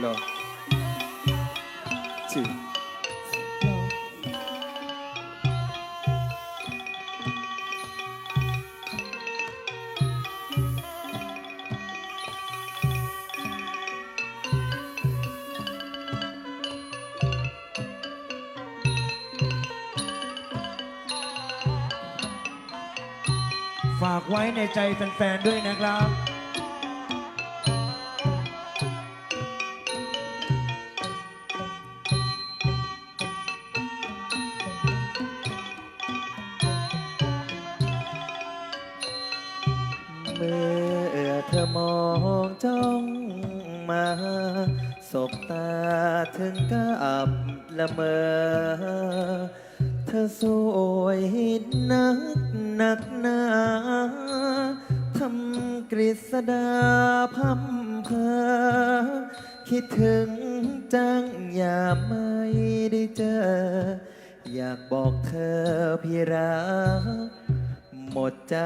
เหรอจริงฝากไว้ในใจแฟนๆด้วยนะครับ เมื่อเธอมองจ้องมา สบตาถึงกับละเมอ เธอสวยนักหนักหนาทำกฤษดาพัมเพอ คิดถึงจังอย่าไม่ได้เจอ อยากบอกเธอพี่รักหมดใจ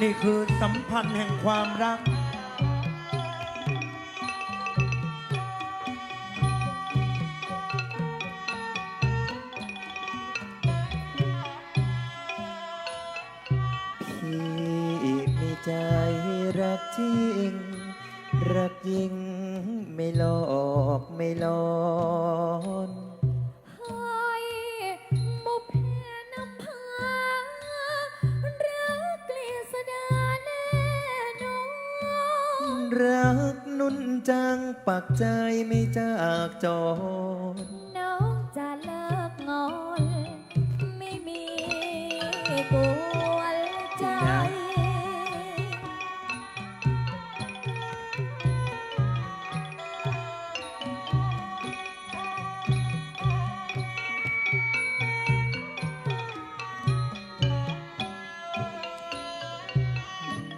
นี่คือสัมพันธ์แห่งความรัก พี่มีใจรักจริง รักยิ่งไม่หลอกไม่หลอน กนุ่นจังปักใจไม่จากจอด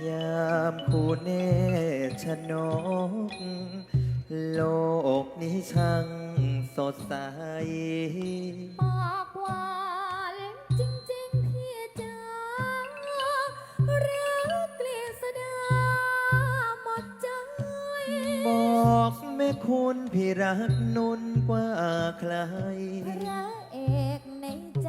ยามคู่เนชนก โลกนี้ช่างสดใส ปากหวานจริงๆพี่จ๋ารักเกลียสดาหมดใจ บอกแม่คุณพี่รักนุ่นกว่าใคร พระเอกในใจ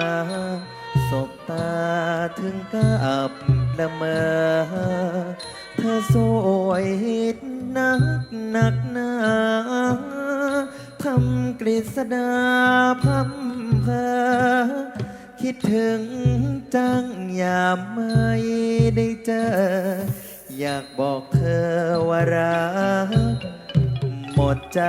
มา สบตาถึงกับละเมอ เธอสวยนักหนักหนาทำกฤษดาพัมเพอ คิดถึงจังยามไม่ได้เจอ อยากบอกเธอว่ารักหมดใจ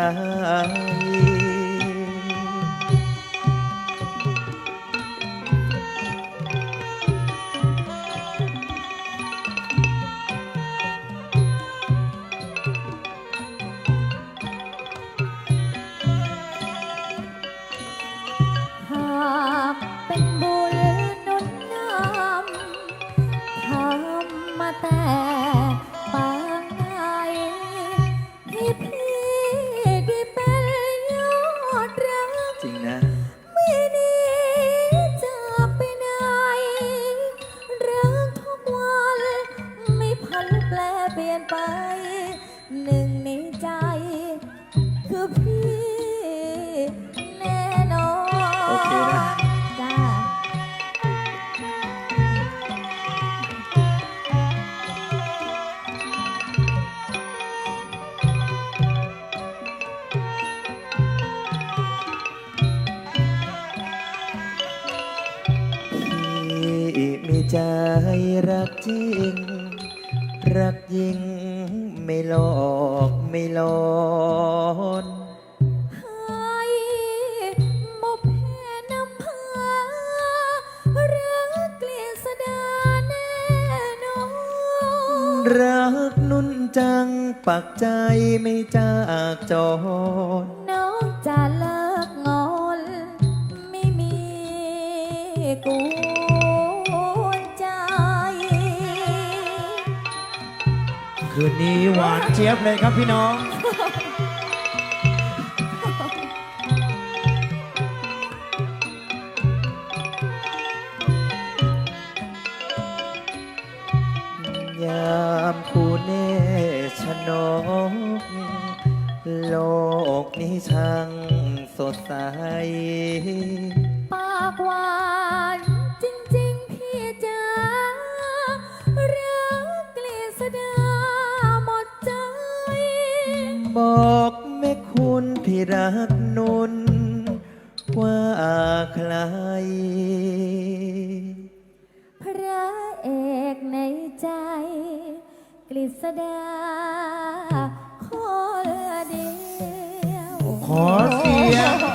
ริงรักยิ่งไม่หลอกไม่หลอนให้บุพเพนำพารักเกลียดสดาแน่นอนรักนุ่นจังปักใจไม่จากจรน้อง คืนนี้หวานเจี๊ยบเลยครับพี่น้อง ยามผู้เนชนกโลกนี้ช่างสดใส ปากหวาน รักนุนกว่าใคร พระเอกในใจ กฤษดาคนเดียว ขอเสียง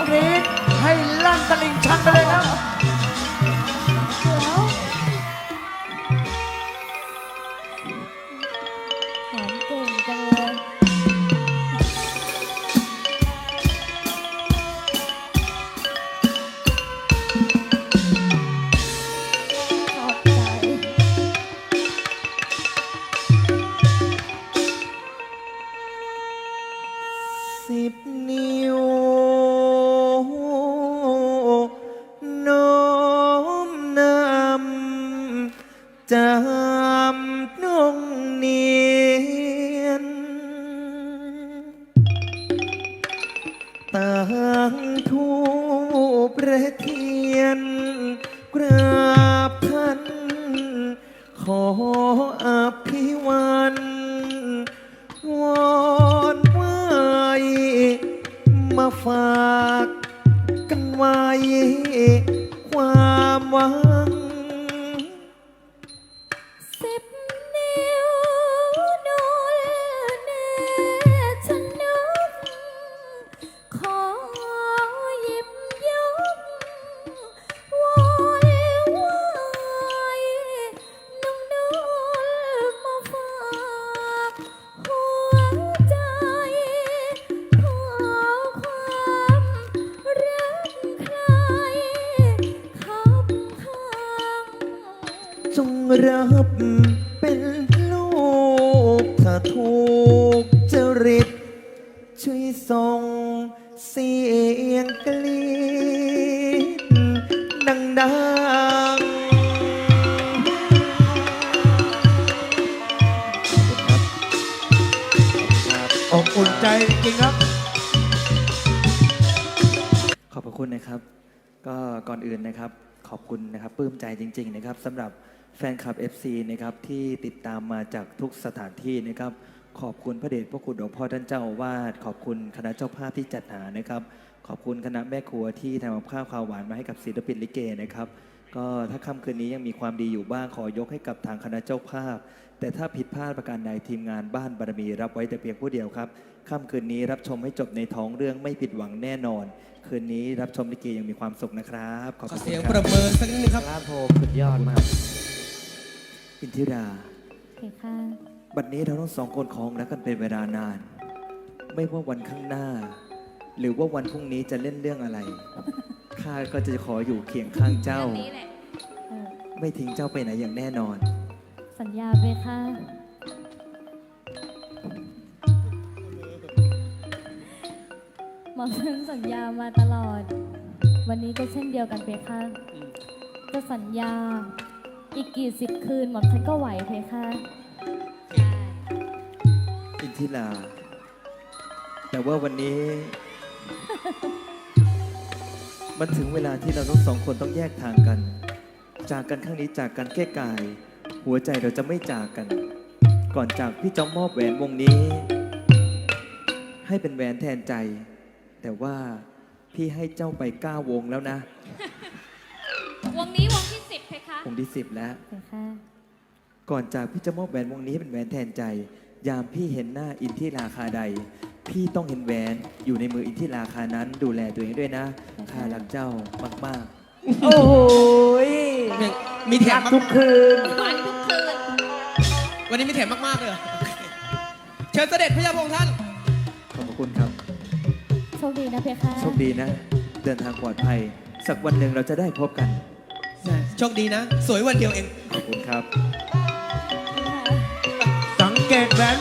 ต่างทูประเทียน กราบท่าน ขออภิวันวอนไหวมาฝากกันไว้ ยงกลีดดังอบอุ่นใจจริงครับ ขอบพระคุณนะครับ ก็ก่อนอื่นนะครับ ขอบคุณนะครับปลื้มใจจริง ๆ นะครับสำหรับแฟนคลับ FC นะครับที่ติดตามมาจากทุกสถานที่นะครับขอบคุณพระเดชพระคุณหลวงพ่อท่านเจ้าอาวาสขอบคุณคณะเจ้าภาพที่จัดหานะครับ ขอบคุณคณะแม่ครัวที่ทำกับข้าวข้าวหวานมาให้กับศิลปินลิเกนะครับ ก็ถ้าค่ำคืนนี้ยังมีความดีอยู่บ้างขอยกให้กับทางคณะเจ้าภาพ แต่ถ้าผิดพลาดประการใดทีมงานบ้านบารมีรับไว้แต่เพียงผู้เดียวครับค่ำคืนนี้รับชมให้จบในท้องเรื่องไม่ผิดหวังแน่นอน คืนนี้รับชมลิเกยังมีความสุขนะครับขอบขอคุณเสียงคปรัระบเมินสักนิดนึงครับ ครับผมสุดยอดมากอินทิรา เพคะบัดนี้เราทั้งสองคนคองรักกันเป็นเวลานาน ไม่ว่าวันข้างหน้า หรือว่าวันพรุ่งนี้จะเล่นเรื่องอะไร ข้าก็จะขออยู่เคียงข้างเจ้าเออไม่ทิ้งเจ้าไปไหนอย่างแน่นอน สัญญาเพคะหมอฉันสัญญามาตลอด วันนี้ก็เช่นเดียวกันเพคะจะสัญญา อีกกี่สิบคืนหมอฉันก็ไหวเพคะอินทิราแต่ว่าวันนี้ มันถึงเวลาที่เราทั้งสองคนต้องแยกทางกัน จากกันครั้งนี้จากกันแค่กาย หัวใจเราจะไม่จากกัน ก่อนจากพี่จะมอบแหวนวงนี้ ให้เป็นแหวนแทนใจ แต่ว่าพี่ให้เจ้าไปเก้าวงแล้วนะ วงนี้วงที่สิบเพคะองค์ที่สิบแล้วเพคะก่อนจากพี่จะมอบแหวนวงนี้ให้เป็นแหวนแทนใจ ยามพี่เห็นหน้าอินที่ราคาใด พี่ต้องเห็นแหวนอยู่ในมืออินที่ราคานั้นดูแลตัวเองด้วยนะข้ารักเจ้ามากโอ้โหยมีแถรัมกมากทุกคืนหวานทุกคืน วันนี้มีแถมมาก ๆ เลยเหรอโอเคเชิญเสด็จพระยาพงษ์ท่าน ๆ ขอบพระคุณครับ โชคดีนะเพคะโชคดีนะ เดินทางปลอดภัย สักวันหนึ่งเราจะได้พบกัน โชคดีนะ สวยวันเดียวเอง ขอบคุณครับค่ะสังเกตแหวน